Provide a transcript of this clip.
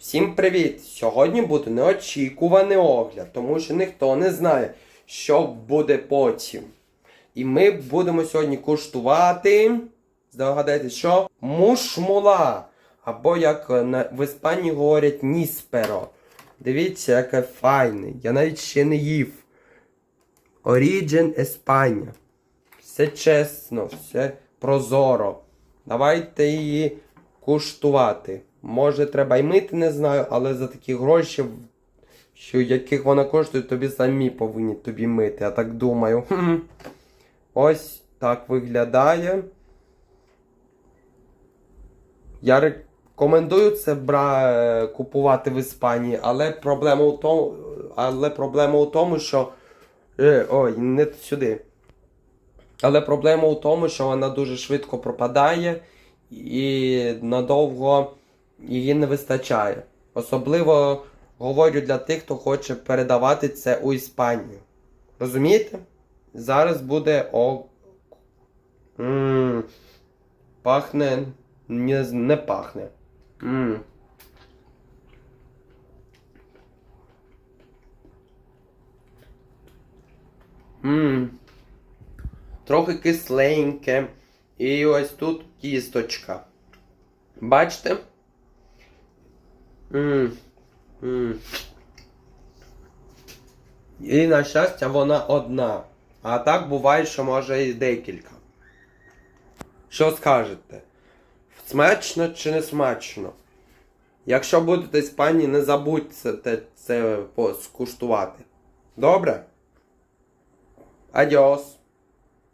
Всім привіт! Сьогодні буде неочікуваний огляд, тому що ніхто не знає, що буде потім. І ми будемо сьогодні куштувати. Здогадайтесь, що? Мушмула. Або як в Іспанії говорять нісперо. Дивіться, яке файне. Я навіть ще не їв. Origin Espanya. Все чесно, все прозоро. Давайте її куштувати. Може, треба й мити, не знаю, але за такі гроші, що яких вона коштує, тобі самі повинні тобі мити, я так думаю. Ось так виглядає. Я рекомендую це бра... купувати в Іспанії, але проблема у тому, але проблема у тому, що. Е, ой, не сюди. Але проблема у тому, що вона дуже швидко пропадає і надовго її не вистачає. Особливо говорю для тих, хто хоче передавати це у Іспанію. Розумієте? Зараз буде о. м Пахне. Не, не пахне. м Мм. Трохи кисленьке. І ось тут кісточка. Бачите? Мм. Мм. І на щастя вона одна. А так буває, що може і декілька. Що скажете? Смачно чи не смачно? Якщо будете в Іспанії, не забудьте це, це, скуштувати. Добре? Адіос.